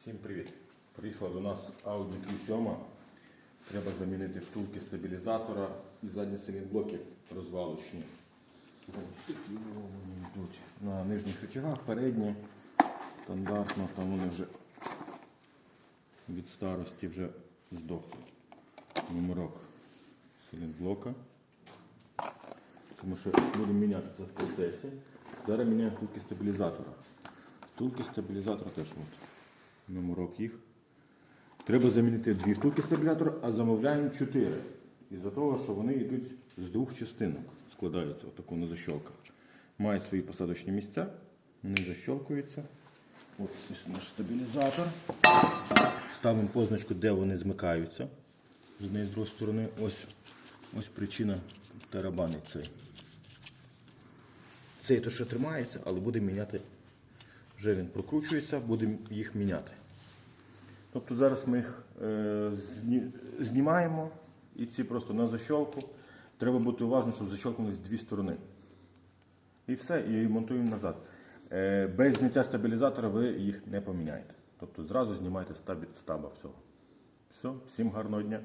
Всім привіт! Приїхала до нас Audi Q7. Треба замінити втулки стабілізатора і задні силінблоки розвалочні. Вони йдуть на нижніх рычагах, передні. Стандартно, там вони вже від старості вже здохли. Номерок силінблока. Ми ще будемо міняти це в процесі. Зараз міняємо втулки стабілізатора. Втулки стабілізатора теж от. Номерок їх. Треба замінити дві втулки стабілятора, а замовляємо чотири. Із-за того, що вони йдуть з двох частинок, складаються отако на защолках. Мають свої посадочні місця, вони защолкуються. Ось наш стабілізатор. Ставимо позначку, де вони змикаються. З однієї з другої сторони. Ось, ось причина тарабанить цей. Цей то ще тримається, але будемо міняти. Вже він прокручується, будемо їх міняти. Тобто зараз ми їх е, знімаємо і ці просто на защолку. Треба бути уважним, щоб защолкнулись дві сторони. І все, і монтуємо назад. Е, без зняття стабілізатора ви їх не поміняєте. Тобто зразу знімайте стаба всього. Все, всім гарного дня.